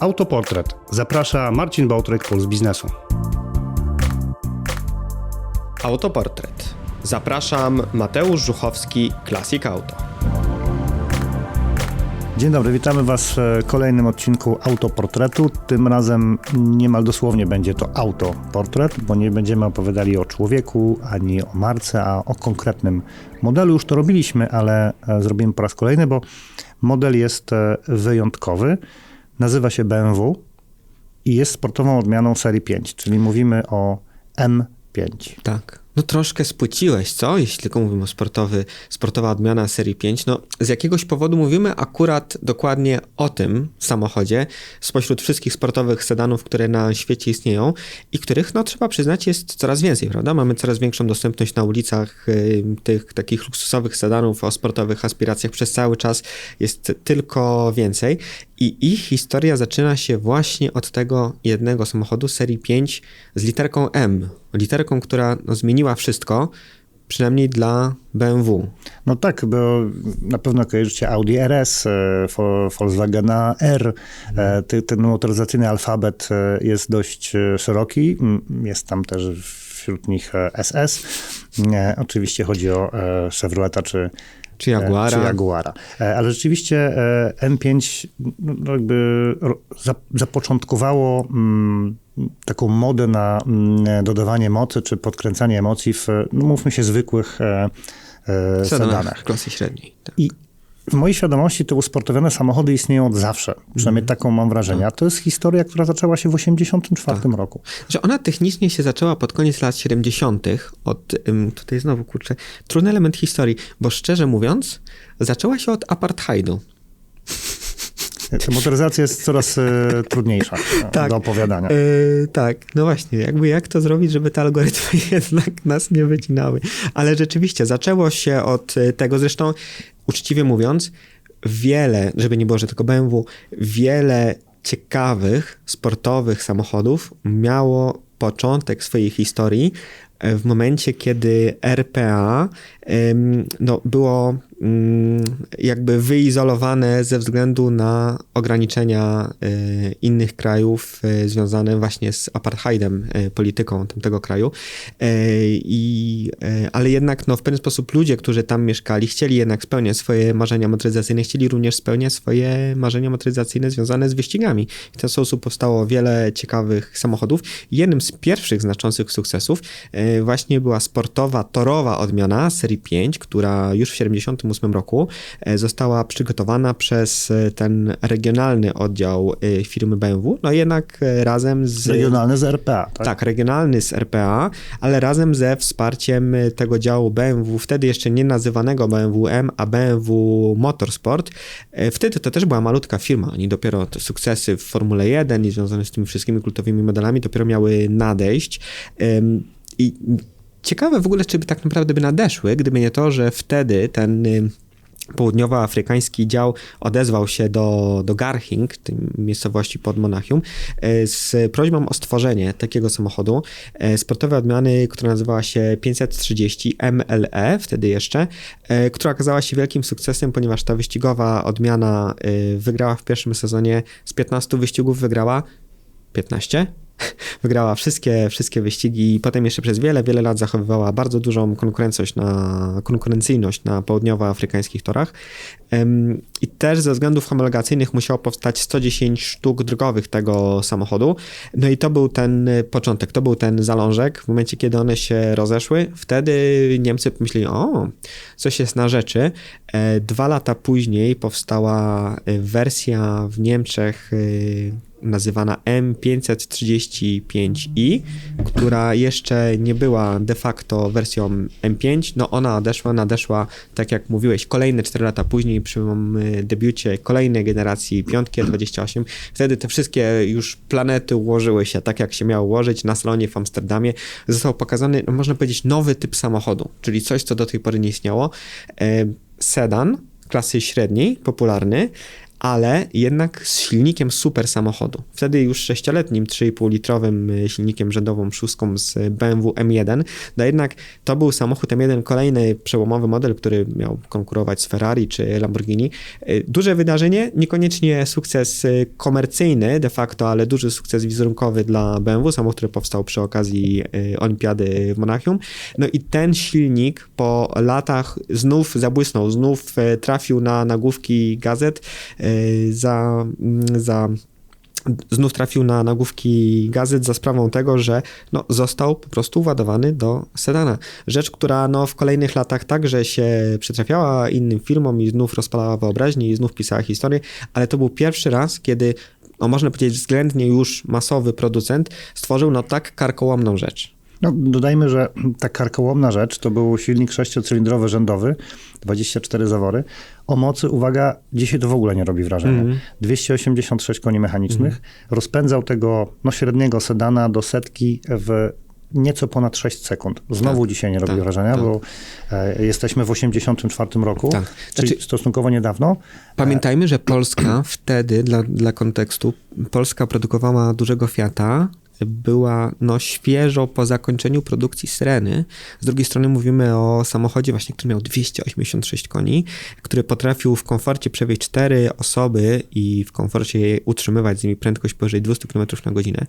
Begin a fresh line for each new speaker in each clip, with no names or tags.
Autoportret. Zaprasza Marcin Bałtrek, Puls Biznesu.
Autoportret. Zapraszam Mateusz Żuchowski, Classic Auto.
Dzień dobry, witamy Was w kolejnym odcinku Autoportretu. Tym razem niemal dosłownie będzie to autoportret, bo nie będziemy opowiadali o człowieku ani o marce, a o konkretnym modelu. Już to robiliśmy, ale e, zrobimy po raz kolejny, bo model jest e, wyjątkowy. Nazywa się BMW i jest sportową odmianą serii 5, czyli mówimy o M5.
Tak. No troszkę spłyciłeś, co? Jeśli tylko mówimy o sportowy, sportowa odmiana serii 5. No z jakiegoś powodu mówimy akurat dokładnie o tym samochodzie spośród wszystkich sportowych sedanów, które na świecie istnieją i których, no trzeba przyznać, jest coraz więcej, prawda? Mamy coraz większą dostępność na ulicach y, tych takich luksusowych sedanów o sportowych aspiracjach przez cały czas jest tylko więcej i ich historia zaczyna się właśnie od tego jednego samochodu serii 5 z literką M. Literką, która no, zmieniła wszystko, przynajmniej dla BMW.
No tak, bo na pewno kojarzycie Audi RS, e, Volkswagena R. E, ten motoryzacyjny alfabet e, jest dość szeroki. Jest tam też wśród nich SS. Oczywiście chodzi o Chevroleta czy
czy Jaguara.
Czy Jaguara. Ale rzeczywiście M5 no jakby zapoczątkowało mm, taką modę na mm, dodawanie mocy czy podkręcanie emocji w, no mówmy się, zwykłych e,
e sedanach. klasy średniej.
Tak. I w mojej świadomości te usportowione samochody istnieją od zawsze. Przynajmniej mm. taką mam wrażenie. A to jest historia, która zaczęła się w 1984 tak. roku.
Że ona technicznie się zaczęła pod koniec lat 70. od, tutaj znowu kurczę, trudny element historii, bo szczerze mówiąc, zaczęła się od apartheidu.
Ta motoryzacja jest coraz e, trudniejsza e, tak, do opowiadania. E,
tak, no właśnie, jakby jak to zrobić, żeby te algorytmy jednak nas nie wycinały. Ale rzeczywiście zaczęło się od tego, zresztą uczciwie mówiąc, wiele, żeby nie było, że tylko BMW, wiele ciekawych, sportowych samochodów miało początek swojej historii w momencie, kiedy RPA no, było Mm, jakby wyizolowane ze względu na ograniczenia y, innych krajów y, związane właśnie z apartheidem, y, polityką tamtego kraju. I, ale jednak no, w pewien sposób ludzie, którzy tam mieszkali, chcieli jednak spełniać swoje marzenia motoryzacyjne, chcieli również spełniać swoje marzenia motoryzacyjne związane z wyścigami. W ten sposób powstało wiele ciekawych samochodów. Jednym z pierwszych znaczących sukcesów właśnie była sportowa, torowa odmiana serii 5, która już w 70 1998 roku e, została przygotowana przez e, ten regionalny oddział e, firmy BMW, no jednak razem z...
Regionalny z RPA,
tak? Tak, regionalny z RPA, ale razem ze wsparciem tego działu BMW, wtedy jeszcze nie nazywanego BMW M, a BMW Motorsport. Wtedy to też była malutka firma, oni dopiero te sukcesy w Formule 1 i związane z tymi wszystkimi kultowymi modelami dopiero miały nadejść. I Ciekawe w ogóle, czy by tak naprawdę by nadeszły, gdyby nie to, że wtedy ten y, południowoafrykański dział odezwał się do, do Garching, tej miejscowości pod Monachium, y, z prośbą o stworzenie takiego samochodu y, sportowej odmiany, która nazywała się 530 MLE, wtedy jeszcze, która okazała się wielkim sukcesem, ponieważ ta wyścigowa odmiana wygrała w pierwszym sezonie, z 15 wyścigów wygrała 15, wygrała wszystkie, wszystkie wyścigi i potem jeszcze przez wiele, wiele lat zachowywała bardzo dużą na, konkurencyjność na południowoafrykańskich torach. I też ze względów homologacyjnych musiało powstać 110 sztuk drogowych tego samochodu. No i to był ten początek, to był ten zalążek. W momencie, kiedy one się rozeszły, wtedy Niemcy pomyśleli, o, coś jest na rzeczy. E, dwa lata później powstała e, wersja w Niemczech e, nazywana M535i, która jeszcze nie była de facto wersją M5. No ona odeszła, nadeszła, tak jak mówiłeś, kolejne 4 lata później przy debiucie kolejnej generacji piątki 28. Wtedy te wszystkie już planety ułożyły się tak, jak się miało ułożyć. Na salonie w Amsterdamie został pokazany, no można powiedzieć, nowy typ samochodu, czyli coś, co do tej pory nie istniało. E, sedan klasy średniej, popularny, ale jednak z silnikiem super samochodu. Wtedy już sześcioletnim 3,5 litrowym y, silnikiem rzędową szóstką z BMW M1. No jednak to był samochód M1, kolejny przełomowy model, który miał konkurować z Ferrari czy Lamborghini. Y, Duże wydarzenie, niekoniecznie sukces y, komercyjny de facto, ale duży sukces wizerunkowy dla BMW, samochód, który powstał przy okazji Olimpiady w Monachium. No i ten silnik po latach znów zabłysnął, znów trafił na nagłówki gazet za, mm, za znów trafił na nagłówki gazet za sprawą tego, że no, został po prostu ładowany do sedana. Rzecz, która no, w kolejnych latach także się przytrafiała innym firmom i znów rozpalała wyobraźnię i znów pisała historię, ale to był pierwszy raz, kiedy no, można powiedzieć względnie już masowy producent stworzył no tak karkołomną rzecz.
No, dodajmy, że ta karkołomna rzecz to był silnik sześciocylindrowy rzędowy, 24 zawory. O mocy, uwaga, dzisiaj to w ogóle nie robi wrażenia.
Mhm.
286 koni mechanicznych. Rozpędzał tego no, średniego sedana do setki w nieco ponad 6 sekund. Znowu dzisiaj nie robi
tak,
wrażenia,
tak.
bo e, jesteśmy w 84 roku,
Tak.
czyli
Znaczy-
stosunkowo niedawno.
Pamiętajmy, że Polska wtedy, dla, dla kontekstu, Polska produkowała dużego Fiata, była no, świeżo po zakończeniu produkcji Syreny. Z drugiej strony mówimy o samochodzie właśnie, który miał 286 koni, który potrafił w komforcie przewieźć 4 osoby i w komforcie utrzymywać z nimi prędkość powyżej 200 km na godzinę.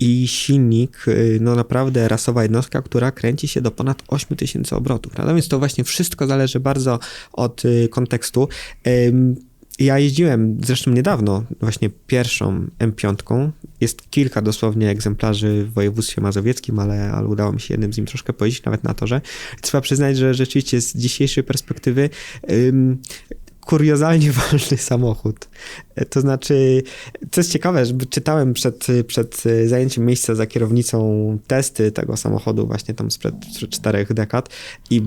I silnik, y, no naprawdę rasowa jednostka, która kręci się do ponad 8000 obrotów. Prawda? Więc to właśnie wszystko zależy bardzo od y, kontekstu. Ja jeździłem zresztą niedawno właśnie pierwszą M5. Jest kilka dosłownie egzemplarzy w województwie mazowieckim, ale, ale udało mi się jednym z nim troszkę pojeździć nawet na torze. Trzeba przyznać, że rzeczywiście z dzisiejszej perspektywy ym, kuriozalnie ważny samochód. To znaczy, co jest ciekawe, że czytałem przed, przed zajęciem miejsca za kierownicą testy tego samochodu właśnie tam sprzed czterech dekad i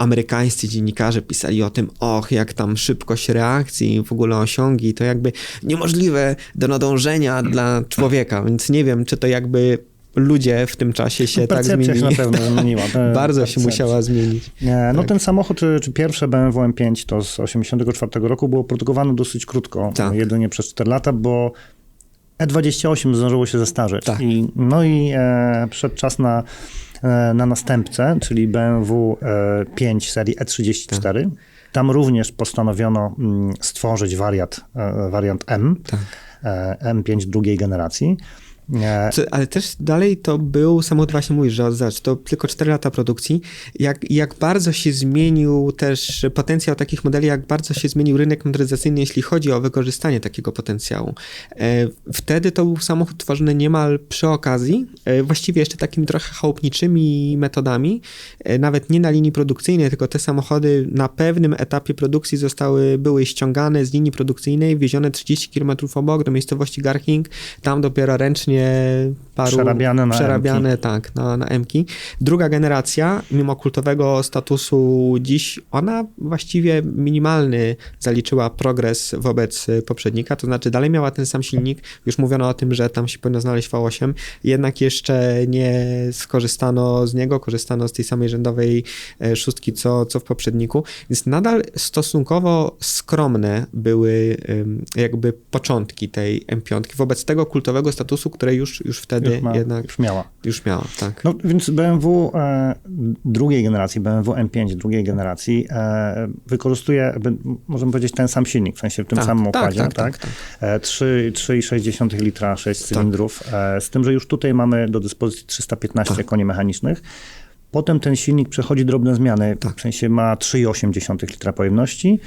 amerykańscy dziennikarze pisali o tym, och, jak tam szybkość reakcji, w ogóle osiągi, to jakby niemożliwe do nadążenia dla człowieka, więc nie wiem, czy to jakby ludzie w tym czasie się tak
Percepcja się
zmienili.
na pewno zmieniła. te
Bardzo się
percepcje.
musiała zmienić.
Nie, no
Tak.
ten samochód, czy, czy pierwsze BMW M5 to z 84 roku było produkowane dosyć krótko,
Tak.
jedynie przez 4 lata, bo E28 zdążyło się zestarzeć.
Tak.
I, no i e, przyszedł czas na, na następcę, czyli BMW e, 5 serii E34.
Tak.
Tam również postanowiono mm, stworzyć wariant, e, wariant M,
Tak.
e, M5 drugiej generacji.
Co, ale też dalej to był samochód, właśnie mówisz, że zobacz, to tylko 4 lata produkcji. Jak, jak bardzo się zmienił też potencjał takich modeli, jak bardzo się zmienił rynek motoryzacyjny, jeśli chodzi o wykorzystanie takiego potencjału. E, wtedy to był samochód tworzony niemal przy okazji, e, właściwie jeszcze takimi trochę chałupniczymi metodami, e, nawet nie na linii produkcyjnej, tylko te samochody na pewnym etapie produkcji zostały, były ściągane z linii produkcyjnej, wiezione 30 km obok do miejscowości Garching, tam dopiero ręcznie paru...
Przerabiane na
Przerabiane, tak, na, na M-ki. Druga generacja, mimo kultowego statusu dziś, ona właściwie minimalny zaliczyła progres wobec poprzednika, to znaczy dalej miała ten sam silnik, już mówiono o tym, że tam się powinno znaleźć V8, jednak jeszcze nie skorzystano z niego, korzystano z tej samej rzędowej e, szóstki, co, co w poprzedniku, więc nadal stosunkowo skromne były jakby początki tej M5 wobec tego kultowego statusu, które już, już wtedy
już, ma,
jednak
już miała.
już miała, tak.
No więc BMW e, drugiej generacji, BMW M5 drugiej generacji e, wykorzystuje, możemy powiedzieć, ten sam silnik, w sensie w tym
Tak,
samym
tak,
układzie,
tak,
tak?
tak,
E, trzy- 3,6 litra, 6 cylindrów, e, z tym, że już tutaj mamy do dyspozycji 315
Tak.
koni mechanicznych. Potem ten silnik przechodzi drobne zmiany,
Tak.
w sensie ma 3,8 litra pojemności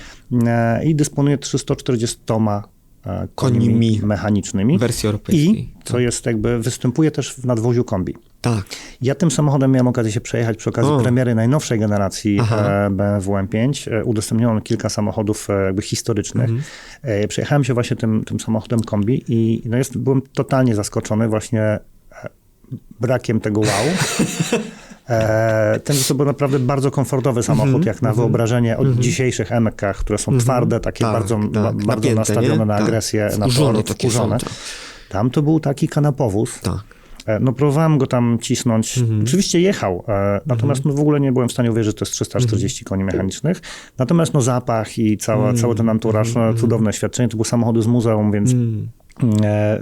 e, i dysponuje 340 e, konimi
Konimi.
mechanicznymi.
Wersji europejskiej.
I, co jest jakby, występuje też w nadwoziu kombi.
Tak.
Ja tym samochodem miałem okazję się przejechać przy okazji
O.
premiery najnowszej generacji
Aha.
e, BMW M5. E, Udostępniono kilka samochodów e, jakby historycznych.
Mhm.
E, Przejechałem się właśnie tym, tym samochodem kombi i no jest, byłem totalnie zaskoczony właśnie e, brakiem tego wow. E, ten to był naprawdę bardzo komfortowy samochód,
Mhm,
jak na wyobrażenie od dzisiejszych M-kach, które są twarde, takie
Tak,
bardzo,
tak.
ba- bardzo
Napięte,
nastawione
nie?
na
Tak.
agresję, na
Wkurzone są, tak.
Tam to był taki kanapowóz.
Tak.
E, No próbowałem go tam cisnąć. Oczywiście jechał, e, natomiast no, w ogóle nie byłem w stanie uwierzyć, że to jest 340 koni mechanicznych. Natomiast no zapach i cała, cały ten anturaż, no, cudowne świadczenie. To był samochód z muzeum, więc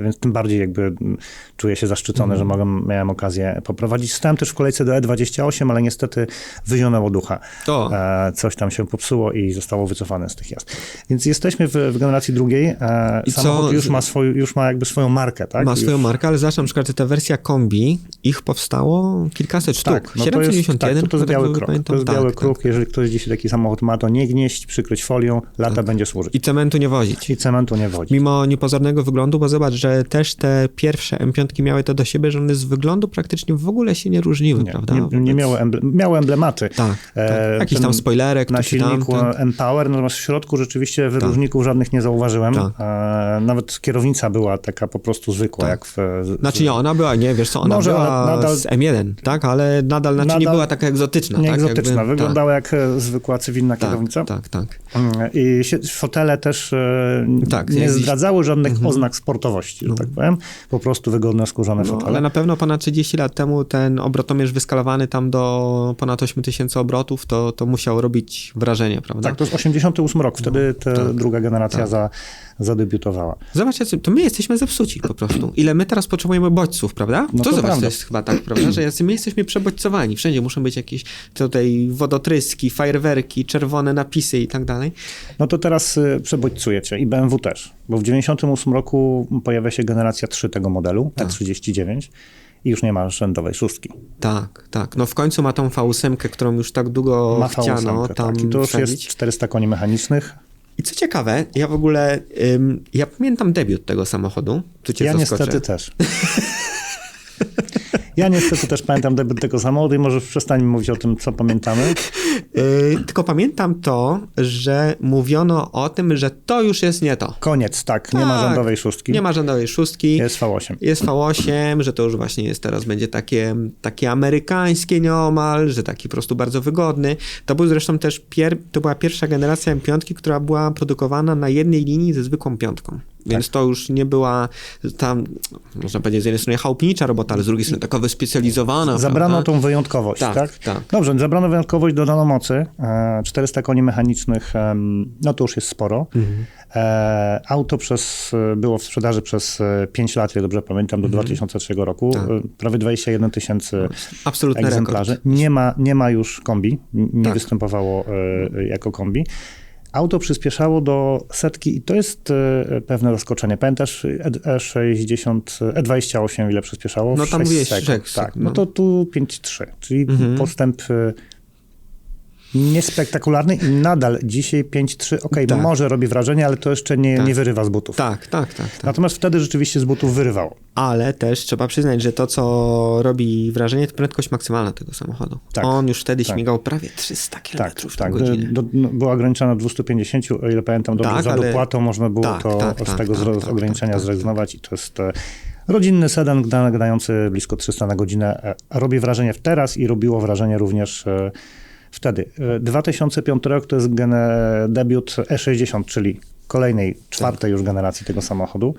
więc tym bardziej jakby mm, czuję się zaszczycony, że mogłem, miałem okazję poprowadzić. Stałem też w kolejce do E28, ale niestety wyzionęło ducha.
O.
E, coś tam się popsuło i zostało wycofane z tych jazd. Więc jesteśmy w, w generacji drugiej. E,
I co-
samochód już ma, swój, już ma jakby swoją markę, tak?
Ma
Już-
swoją markę, ale zresztą na przykład ta wersja kombi, ich powstało kilkaset sztuk.
Tak, no to jest,
791,
tak, to, to jest
chyba
biały
tak
krok.
pamiętam.
To jest
Tak,
biały
tak.
krok. Jeżeli ktoś dzisiaj taki samochód ma, to nie gnieść, przykryć folią, lata będzie służyć.
I cementu nie wozić.
I cementu nie wodzi.
Mimo niepozornego wyglądu, bo zobacz, że też te pierwsze M5 miały to do siebie, że one z wyglądu praktycznie w ogóle się nie różniły,
Nie,
prawda?
nie, nie
Wobec-
miały, emble, miały emblematy.
Tak, tak.
E,
Jakiś
ten-
tam spoilerek,
na
czy tam,
silniku
tak.
Empower, natomiast w środku rzeczywiście wyróżników żadnych nie zauważyłem.
Tak.
E, nawet kierownica była taka po prostu zwykła, jak w...
Znaczy nie, ona była, nie, wiesz co, ona
Może,
była
nadal-
z M1, tak, ale nadal, znaczy nie
Nadal
była taka egzotyczna.
nie
tak?
egzotyczna,
Jakby-
wyglądała jak e, zwykła cywilna
tak,
kierownica.
tak, tak, tak.
Mm, I fotele też
Tak,
nie zdradzały żadnych oznak sportowości, że tak powiem. Po prostu wygodne, skórzane
No,
fotele.
ale na pewno ponad 30 lat temu ten obrotomierz wyskalowany tam do ponad 8 tysięcy obrotów, to, to musiał robić wrażenie, prawda?
Tak, to jest 88 rok, wtedy ta
tak,
druga generacja za, zadebiutowała.
Zobacz, jacy- to my jesteśmy zepsuci po prostu. Ile my teraz potrzebujemy bodźców, prawda?
No
to,
to
zobacz,
prawda.
to jest chyba tak, prawda, że my jesteśmy przebodźcowani. Wszędzie muszą być jakieś tutaj wodotryski, fajerwerki, czerwone napisy i tak dalej.
No to teraz y, przebodźcujecie i BMW też, bo w 98 roku pojawia się generacja 3 tego modelu,
Tak.
E39 i już nie ma rzędowej szóstki.
Tak, tak. No w końcu ma tą V8, którą już tak długo
Ma
chciano
V8,
tam
tak. I to już
wsadzić.
jest 400 koni mechanicznych.
I co ciekawe, ja w ogóle, ym, ja pamiętam debiut tego samochodu. Tu cię
Ja
zaskoczę.
niestety też. Ja niestety też pamiętam debiut tego samochodu i może przestańmy mówić o tym, co pamiętamy.
Yy, tylko pamiętam to, że mówiono o tym, że to już jest nie to.
Koniec, tak, nie ma
Tak,
rzędowej szóstki.
Nie ma rzędowej szóstki.
Jest V8.
Jest V8, że to już właśnie jest teraz będzie takie, takie amerykańskie nieomal, że taki po prostu bardzo wygodny. To był zresztą też pier, to była pierwsza generacja M5, która była produkowana na jednej linii ze zwykłą piątką. Więc
Tak.
to już nie była tam, można powiedzieć, z jednej strony chałupnicza robota, ale z drugiej strony taka wyspecjalizowana.
Zabrano
prawda?
tą wyjątkowość, tak?
Tak, tak.
Dobrze, zabrano wyjątkowość, dodano mocy. E, 400 koni mechanicznych, no to już jest sporo.
Mhm.
E, Auto przez, było w sprzedaży przez e, 5 lat, jak dobrze pamiętam, do 2003 roku.
Tak.
E, Prawie 21 tysięcy egzemplarzy.
rekord.
Nie ma, nie ma już kombi, nie
Tak.
występowało e, jako kombi. Auto przyspieszało do setki i to jest e, pewne zaskoczenie. Pamiętasz E- E60, E28 ile przyspieszało?
No tam
sześć
mówiłeś
sekund.
sześć
Tak, no
no.
to tu 5,3, czyli
Mhm.
postęp e, niespektakularny i nadal dzisiaj 5,3, okej,
Tak.
może robi wrażenie, ale to jeszcze nie,
Tak.
nie wyrywa z butów.
Tak, tak, tak. tak.
Natomiast wtedy rzeczywiście z butów wyrywało.
Ale też trzeba przyznać, że to, co robi wrażenie, to prędkość maksymalna tego samochodu.
Tak,
On już wtedy
tak.
śmigał prawie 300 km
Tak,
na
tak.
godzinę.
Do, no, była ograniczona do 250, o ile pamiętam dobrze,
Tak,
za
ale-
dopłatą można było to z tego
tak,
ograniczenia zrezygnować i to jest e, rodzinny sedan gadający blisko 300 na godzinę. E, Robi wrażenie w teraz i robiło wrażenie również e, wtedy. E, 2005 rok to jest debiut E60, czyli kolejnej, czwartej już generacji tego samochodu.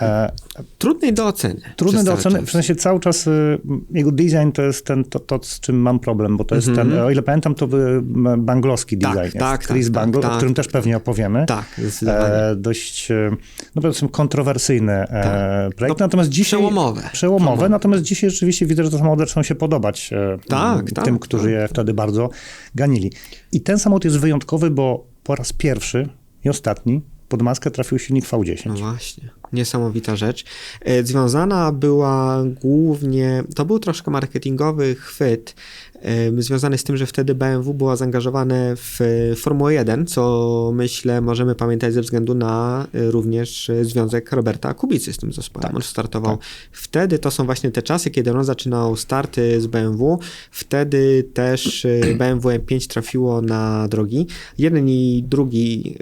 E,
Trudnej do oceny.
Trudny
przez
do oceny,
czas.
w sensie cały czas y, jego design to jest ten, to, to, z czym mam problem, bo to jest ten, o ile pamiętam, to był m, banglowski
Mhm. Tak,
design, jest.
tak,
Chris
tak,
Bangle,
tak,
o którym
tak,
też pewnie opowiemy.
Tak.
E, dość, e, no powiedzmy, kontrowersyjny e,
Tak.
projekt,
No,
natomiast dzisiaj...
przełomowe.
Przełomowe, natomiast dzisiaj rzeczywiście widzę, że te samochody zaczną się podobać e,
Tak, tak,
tym, którzy
tak.
je wtedy bardzo ganili. I ten samochód jest wyjątkowy, bo po raz pierwszy i ostatni pod maskę trafił silnik V10.
No właśnie, niesamowita rzecz. E, Związana była głównie, to był troszkę marketingowy chwyt, e, związany z tym, że wtedy BMW było zaangażowane w e, Formułę 1, co myślę możemy pamiętać ze względu na również związek Roberta Kubicy z tym zespołem.
Tak,
On startował wtedy, to są właśnie te czasy, kiedy on zaczynał starty z BMW, wtedy też BMW M5 trafiło na drogi. Jeden i drugi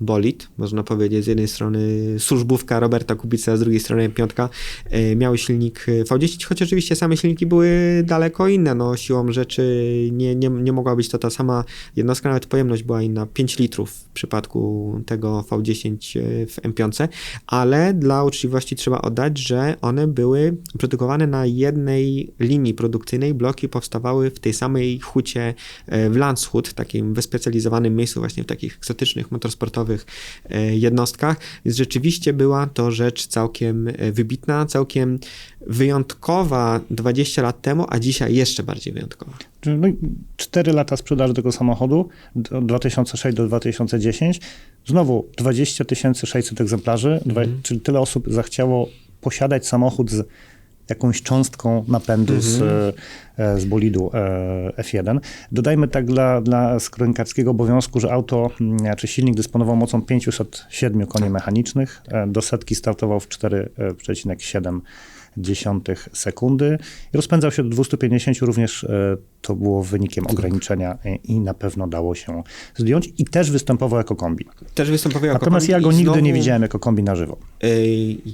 bolid, można powiedzieć, z jednej strony służbówka Roberta Kubica, a z drugiej strony piątka, e, miały silnik e, V10, choć oczywiście same silniki były daleko inne, no siłą rzeczy nie, nie, nie mogła być to ta sama jednostka, nawet pojemność była inna, 5 litrów w przypadku tego V10 w M5, ale dla uczciwości trzeba oddać, że one były produkowane na jednej linii produkcyjnej, bloki powstawały w tej samej hucie e, w Landshut, takim wyspecjalizowanym miejscu właśnie w takich egzotycznych motorsportowych e, jednostkach, więc rzeczywiście była to rzecz całkiem e, wybitna, całkiem wyjątkowa 20 lat temu, a dzisiaj jeszcze bardziej wyjątkowa.
No, 4 lata sprzedaży tego samochodu, od 2006 do 2010. Znowu 20 600 egzemplarzy,
Mhm.
czyli tyle osób zachciało posiadać samochód z jakąś cząstką napędu z, e, z bolidu e, F1. Dodajmy tak dla, dla skronikarskiego obowiązku, że auto mm, czy silnik dysponował mocą 507 koni mechanicznych. E, Do setki startował w 4,7 dziesiątych sekundy i rozpędzał się do 250, również e, to było wynikiem ograniczenia e, i na pewno dało się zdjąć i też występował jako kombi.
Też występował jako
Natomiast
kombi
ja go nigdy
znowu,
nie widziałem jako kombi na żywo.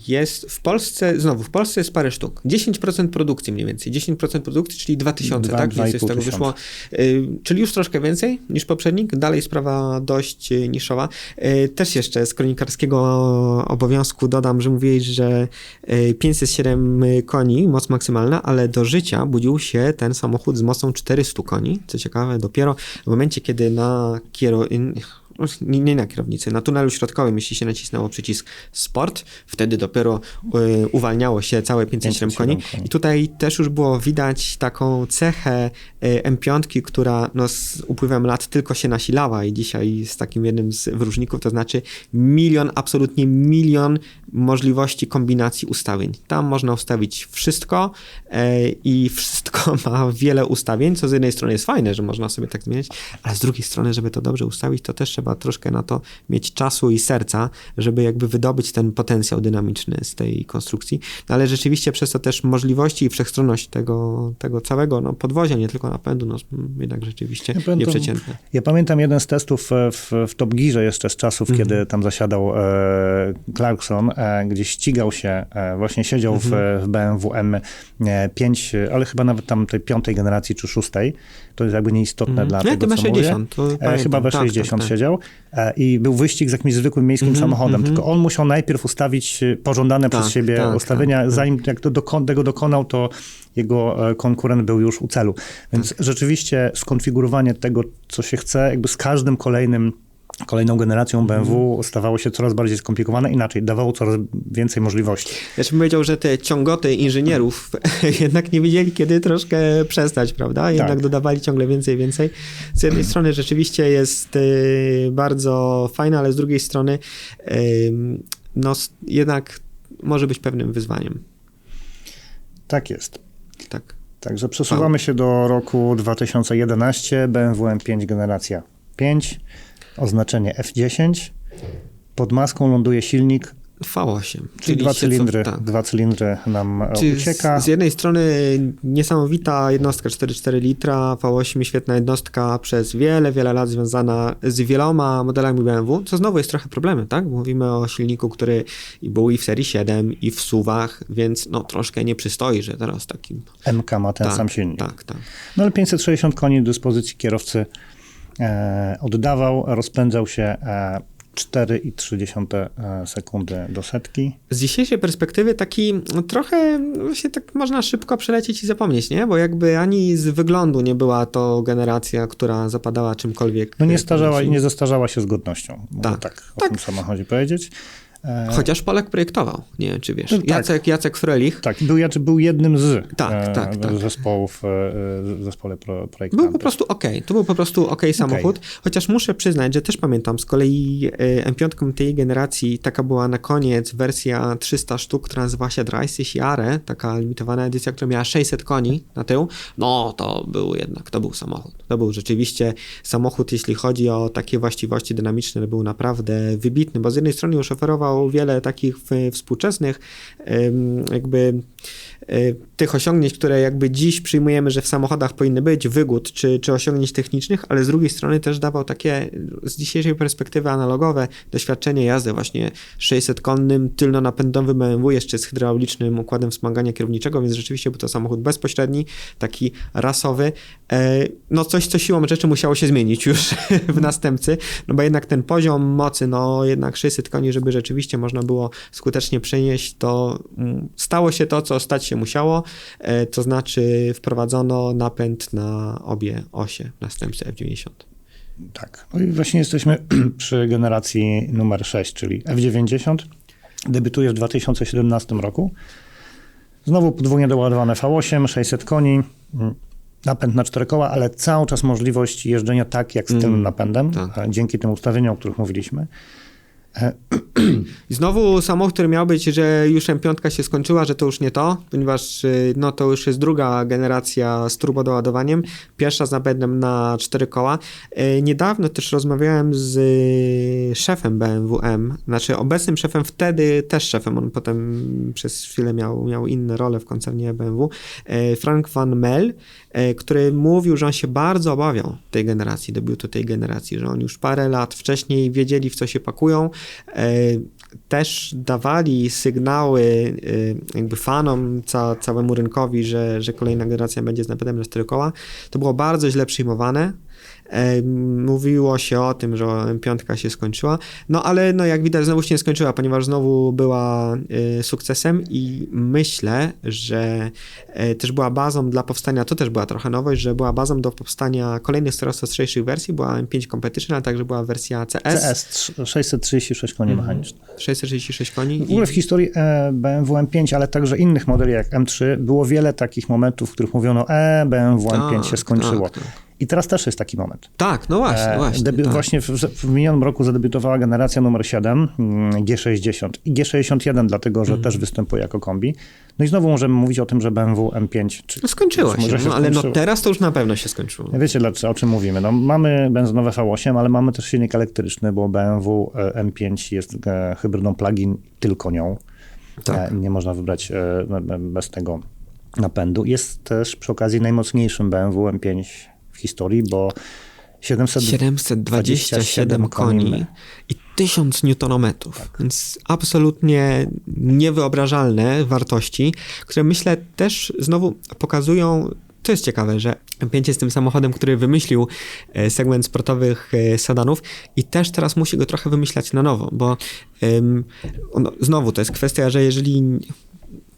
Jest w Polsce, znowu, w Polsce jest parę sztuk. 10% produkcji mniej więcej. 10% produkcji, czyli 2000,
Dwa-
tak?
dwa
z tego
tysiąca.
wyszło. y, Czyli już troszkę więcej niż poprzednik. Dalej sprawa dość y, niszowa. Y, Też jeszcze z kronikarskiego obowiązku dodam, że mówiłeś, że y, 507 koni, moc maksymalna, ale do życia budził się ten samochód z mocą 400 koni. Co ciekawe, dopiero w momencie, kiedy na kierownicy nie, nie na kierownicy, na tunelu środkowym, jeśli się nacisnęło przycisk Sport, wtedy dopiero y, uwalniało się całe 507 koni.
507 koni.
I tutaj też już było widać taką cechę y, M5, która no, z upływem lat tylko się nasilała i dzisiaj jest takim jednym z wyróżników, to znaczy milion, absolutnie milion możliwości kombinacji ustawień. Tam można ustawić wszystko e, i wszystko ma wiele ustawień, co z jednej strony jest fajne, że można sobie tak zmieniać, ale z drugiej strony, żeby to dobrze ustawić, to też trzeba troszkę na to mieć czasu i serca, żeby jakby wydobyć ten potencjał dynamiczny z tej konstrukcji. No, ale rzeczywiście przez to też możliwości i wszechstronność tego, tego całego no, podwozia, nie tylko napędu, no jednak rzeczywiście
Ja pamiętam-
nieprzeciętne.
Ja pamiętam jeden z testów e, w, w Top Gearze jeszcze z czasów,
Mhm.
kiedy tam zasiadał e, Clarkson, e, gdzie ścigał się, e, właśnie siedział w,
Mhm.
w BMW M5, e, ale chyba nawet tam tej piątej generacji czy szóstej. To jest jakby nieistotne dla
Nie,
tego,
masz
co mówię.
60. To
E. Chyba we
Tak,
60
tak, tak.
siedział e, i był wyścig z jakimś zwykłym miejskim
Mhm,
samochodem,
mhm.
tylko on musiał najpierw ustawić e, pożądane
Tak,
przez siebie
tak,
ustawienia,
tak, tak.
zanim jak to dokon, tego dokonał, to jego konkurent był już u celu. Więc
Tak.
rzeczywiście skonfigurowanie tego, co się chce, jakby z każdym kolejnym kolejną generacją BMW
Mhm.
stawało się coraz bardziej skomplikowane, inaczej dawało coraz więcej możliwości.
Ja bym powiedział, że te ciągoty inżynierów jednak nie wiedzieli, kiedy troszkę przestać, prawda? Jednak
Tak.
dodawali ciągle więcej, więcej. Z jednej strony rzeczywiście jest y, bardzo fajne, ale z drugiej strony no jednak może być pewnym wyzwaniem.
Tak jest.
Tak.
Także przesuwamy się do roku 2011, BMW M5 generacja 5, oznaczenie F10. Pod maską ląduje silnik,
V8.
czyli dwa
się
cylindry,
cof- tak.
dwa cylindry nam e,
Czyli
ucieka.
z, z jednej strony niesamowita jednostka 4,4 litra, V8 świetna jednostka przez wiele, wiele lat związana z wieloma modelami BMW, co znowu jest trochę problemem, tak? Mówimy o silniku, który był i w serii 7 i w suwach, więc no troszkę nie przystoi, że teraz takim...
MK ma ten
tak,
sam silnik.
Tak, tak.
No ale 560 koni do dyspozycji kierowcy oddawał, rozpędzał się e, 4,3 e, sekundy do setki.
Z dzisiejszej perspektywy taki no, trochę no, właśnie tak można szybko przelecieć i zapomnieć, nie? Bo jakby ani z wyglądu nie była to generacja, która zapadała czymkolwiek.
No nie
e,
starzała i nie zestarzała się z godnością,
Tak,
tak, o
tak.
tym samochodzie powiedzieć. E,
Chociaż Polak projektował, nie wiem czy wiesz.
No tak.
Jacek, Jacek Frelich
Tak, był, był jednym z
Tak,
e,
tak, tak.
zespołów, e, w zespole pro, projektantów.
był po prostu ok. To był po prostu ok samochód. Chociaż muszę przyznać, że też pamiętam z kolei e, M5 tej generacji, taka była na koniec wersja 300 sztuk, która nazywała się Dreisis Jahre, taka limitowana edycja, która miała 600 koni na tył. No to był jednak, to był samochód. To był rzeczywiście samochód, jeśli chodzi o takie właściwości dynamiczne, był naprawdę wybitny, bo z jednej strony już oferował wiele takich w, współczesnych jakby y, tych osiągnięć, które jakby dziś przyjmujemy, że w samochodach powinny być, wygód czy, czy osiągnięć technicznych, ale z drugiej strony też dawał takie z dzisiejszej perspektywy analogowe doświadczenie jazdy właśnie 600-konnym tylno-napędowym BMW jeszcze z hydraulicznym układem wspomagania kierowniczego, więc rzeczywiście był to samochód bezpośredni, taki rasowy. E, No coś, co siłą rzeczy musiało się zmienić już w następcy, no bo jednak ten poziom mocy, no jednak 600 koni, żeby rzeczywiście można było skutecznie przenieść, to mm, stało się to, co stać się musiało, e, to znaczy wprowadzono napęd na obie osie następcy F90.
Tak. No i właśnie jesteśmy przy generacji numer 6, czyli F90. Debiutuje w 2017 roku. Znowu podwójnie doładowane V8, 600 koni, mm, napęd na cztery koła, ale cały czas możliwość jeżdżenia tak jak z tym
Mm,
napędem,
tak.
e, dzięki tym ustawieniom, o których mówiliśmy.
I znowu samochód, który miał być, że już M5 się skończyła, że to już nie to, ponieważ y, no to już jest druga generacja z turbodoładowaniem, pierwsza z napędem na cztery koła. Y, Niedawno też rozmawiałem z y, szefem BMW M, znaczy obecnym szefem, wtedy też szefem, on potem przez chwilę miał, miał inne role w koncernie BMW, Frank Van Mel, który mówił, że on się bardzo obawiał tej generacji, debiutu tej generacji, że oni już parę lat wcześniej wiedzieli, w co się pakują, E, też dawali sygnały e, jakby fanom, ca, całemu rynkowi, że, że kolejna generacja będzie z napędem na koła. To było bardzo źle przyjmowane. Mówiło się o tym, że M5 się skończyła, no ale no jak widać znowu się nie skończyła, ponieważ znowu była e, sukcesem i myślę, że e, też była bazą dla powstania, to też była trochę nowość, że była bazą do powstania kolejnych coraz ostrzejszych wersji, była M5 Competition, ale także była wersja CS,
CS trz- 636 koni
Mhm.
mechanicznych.
636 koni.
W ogóle w historii e, BMW M5, ale także innych modeli jak M3 było wiele takich momentów, w których mówiono, e, BMW M5 się
Tak,
skończyło.
tak, tak.
I teraz też jest taki moment.
Tak, no właśnie,
E,
właśnie.
debi-
tak.
Właśnie w, w minionym roku zadebiutowała generacja numer 7, mm, G60 i G61, dlatego że
Mhm.
też występuje jako kombi. No i znowu możemy mówić o tym, że BMW M5... Czy,
No skończyło
czy
się,
może
no, ale no teraz to już na pewno się skończyło.
Wiecie, dlaczego, o czym mówimy? No, mamy benzynowe V8, ale mamy też silnik elektryczny, bo BMW e, M5 jest e, hybrydą plug-in tylko nią.
Tak.
Nie można wybrać be- bez tego napędu. Jest też przy okazji najmocniejszym BMW M5 w historii, bo 700...
727 koni i 1000 newtonometrów,
Tak.
więc absolutnie niewyobrażalne wartości, które myślę też znowu pokazują to jest ciekawe, że M5 jest tym samochodem, który wymyślił e, segment sportowych e, sedanów i też teraz musi go trochę wymyślać na nowo, bo ym, on, znowu to jest kwestia, że jeżeli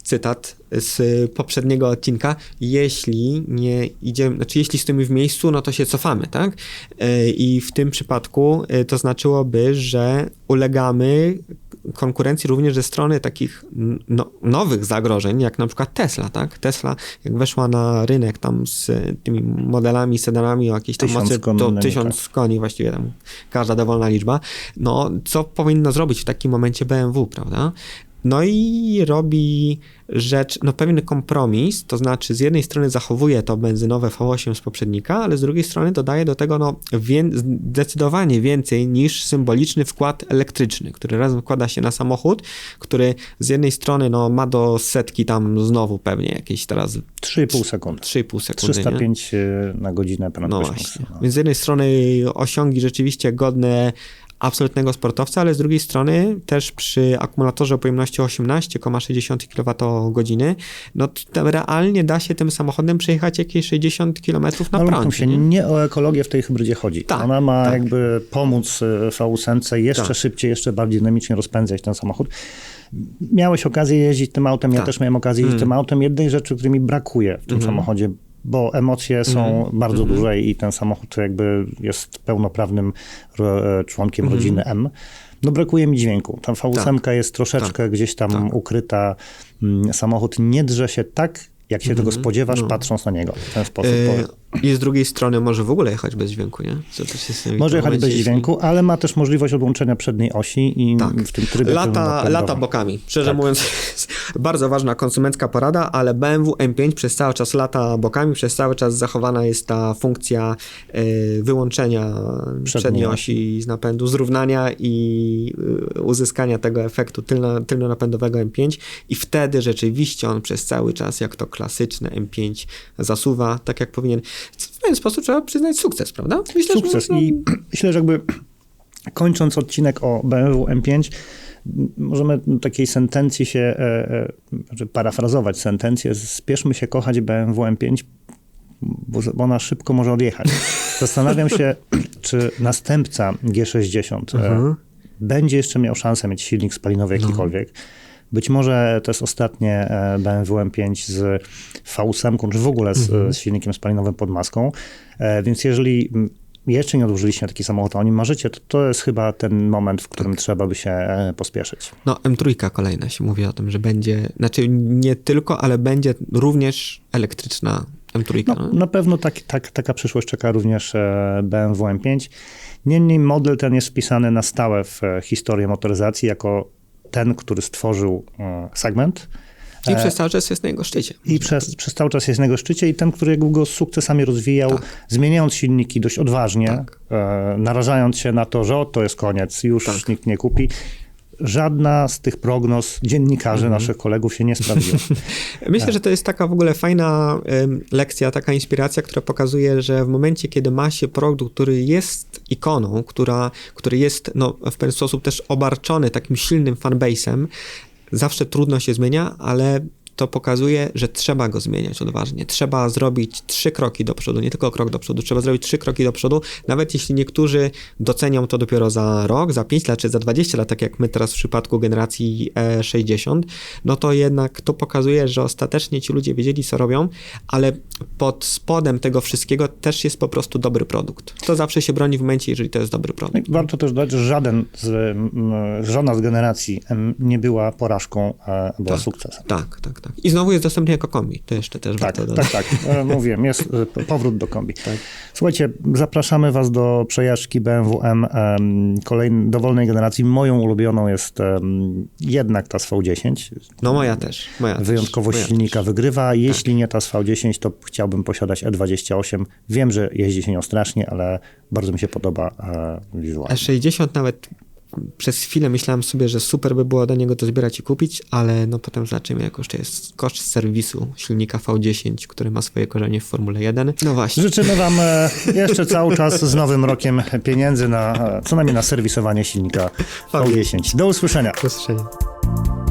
cytat z poprzedniego odcinka, jeśli nie idziemy, znaczy jeśli stoimy w miejscu, no to się cofamy, tak? E, I w tym przypadku e, to znaczyłoby, że ulegamy konkurencji również ze strony takich no, nowych zagrożeń, jak na przykład Tesla, tak? Tesla, jak weszła na rynek tam z tymi modelami, sedanami o jakiejś tam
Tysiąc
mocy, to
konnymi,
tysiąc koni właściwie tam, każda dowolna liczba, no co powinno zrobić w takim momencie BMW, prawda? No i robi rzecz, no pewien kompromis, to znaczy z jednej strony zachowuje to benzynowe V8 z poprzednika, ale z drugiej strony dodaje do tego no wię- zdecydowanie więcej niż symboliczny wkład elektryczny, który razem wkłada się na samochód, który z jednej strony no ma do setki tam znowu pewnie jakieś teraz
3,5 sekundy.
3,5 sekundy, nie?
305 na godzinę
No
prędkość
właśnie.
maksymalna.
Więc z jednej strony osiągi rzeczywiście godne absolutnego sportowca, ale z drugiej strony też przy akumulatorze o pojemności 18,6 kWh, no to realnie da się tym samochodem przejechać jakieś 60 km na
No, ale
prądzie.
się
nie?
nie o ekologię w tej hybrydzie chodzi.
Tak,
Ona ma
tak.
jakby pomóc e, V8 jeszcze
Tak.
szybciej, jeszcze bardziej dynamicznie rozpędzać ten samochód. Miałeś okazję jeździć tym autem, ja
Tak.
też miałem okazję jeździć
Mm.
tym autem. Jednej rzeczy, której mi brakuje w tym
Mhm.
samochodzie, bo emocje są
Mhm.
bardzo
Mhm.
duże i ten samochód jakby jest pełnoprawnym e, członkiem
Mhm.
rodziny M. No brakuje mi dźwięku. Ta V8 jest troszeczkę gdzieś tam
Tak.
ukryta. Mm, Samochód nie drze się tak, jak się tego spodziewasz,
No.
patrząc na niego w ten sposób.
E. I z drugiej strony może w ogóle jechać bez dźwięku, nie? Co jest w
Może jechać bez
jeśli-
dźwięku, ale ma też możliwość odłączenia przedniej osi i
Tak.
w tym trybie
Lata, lata bokami. Szczerze
Tak.
mówiąc, bardzo ważna konsumencka porada, ale BMW M5 przez cały czas lata bokami, przez cały czas zachowana jest ta funkcja e, wyłączenia przedniej osi z napędu, zrównania i e, uzyskania tego efektu tylno, tylnonapędowego M5 i wtedy rzeczywiście on przez cały czas, jak to klasyczne M5 zasuwa, tak jak powinien. W pewien sposób trzeba przyznać sukces, prawda? Myślę,
Sukces.
Że można...
I myślę, że jakby kończąc odcinek o BMW M5, m, możemy takiej sentencji się, e, e, znaczy parafrazować sentencję, spieszmy się kochać BMW M5, bo, ona szybko może odjechać. Zastanawiam się, czy następca G60 e, będzie jeszcze miał szansę mieć silnik spalinowy jakikolwiek. Być może to jest ostatnie e, BMW M5 z V8, czy w ogóle z, z silnikiem spalinowym pod maską. E, Więc jeżeli mm, jeszcze nie odłożyliście na taki samochód, a o nim marzycie, to, to jest chyba ten moment, w którym trzeba by się e, pospieszyć.
No, M3 kolejna się mówi o tym, że będzie, znaczy nie tylko, ale będzie również elektryczna M3.
No,
No,
na pewno tak, tak, taka przyszłość czeka również e, BMW M5. Niemniej model ten jest wpisany na stałe w e, historię motoryzacji jako ten, który stworzył e, segment.
I przez cały czas jest na jego szczycie.
I przez, przez cały czas jest na jego szczycie i ten, który jakby go z sukcesami rozwijał, zmieniając silniki dość odważnie,
Tak.
e, narażając się na to, że o, to jest koniec, już
Tak.
nikt nie kupi. Żadna z tych prognoz dziennikarzy,
Mhm.
naszych kolegów się nie sprawdziła.
Myślę, że to jest taka w ogóle fajna lekcja, taka inspiracja, która pokazuje, że w momencie, kiedy ma się produkt, który jest ikoną, która, który jest no, w pewien sposób też obarczony takim silnym fanbase'em, zawsze trudno się zmienia, ale to pokazuje, że trzeba go zmieniać odważnie. Trzeba zrobić trzy kroki do przodu, nie tylko krok do przodu, trzeba zrobić trzy kroki do przodu, nawet jeśli niektórzy docenią to dopiero za rok, za 5 lat czy za 20 lat, tak jak my teraz w przypadku generacji E60, no to jednak to pokazuje, że ostatecznie ci ludzie wiedzieli, co robią, ale pod spodem tego wszystkiego też jest po prostu dobry produkt. To zawsze się broni w momencie, jeżeli to jest dobry
No
produkt.
i Warto też dodać, że żaden z, żadna z generacji nie była porażką, a była
Tak.
sukcesem.
Tak, tak, tak. I znowu jest dostępny jako kombi. To jeszcze też
Tak,
warto dodać.
tak, tak. E, Mówiłem, jest e, powrót do kombi. Słuchajcie, zapraszamy Was do przejażdżki BMW M kolejnej, dowolnej generacji. Moją ulubioną jest jednak ta z V10.
No moja też. Moja też.
Wyjątkowość
moja
silnika wygrywa. Jeśli nie ta z V10, to chciałbym posiadać E28. Wiem, że jeździ się nią strasznie, ale bardzo mi się podoba e, wizualnie.
E60 nawet przez chwilę myślałem sobie, że super by było do niego to zbierać i kupić, ale no potem zobaczymy, jak już to jest koszt serwisu silnika V10, który ma swoje korzenie w Formule 1. No właśnie.
Życzymy Wam e, jeszcze cały czas z nowym rokiem pieniędzy na e, co najmniej na serwisowanie silnika V10. Do usłyszenia.
Do usłyszenia.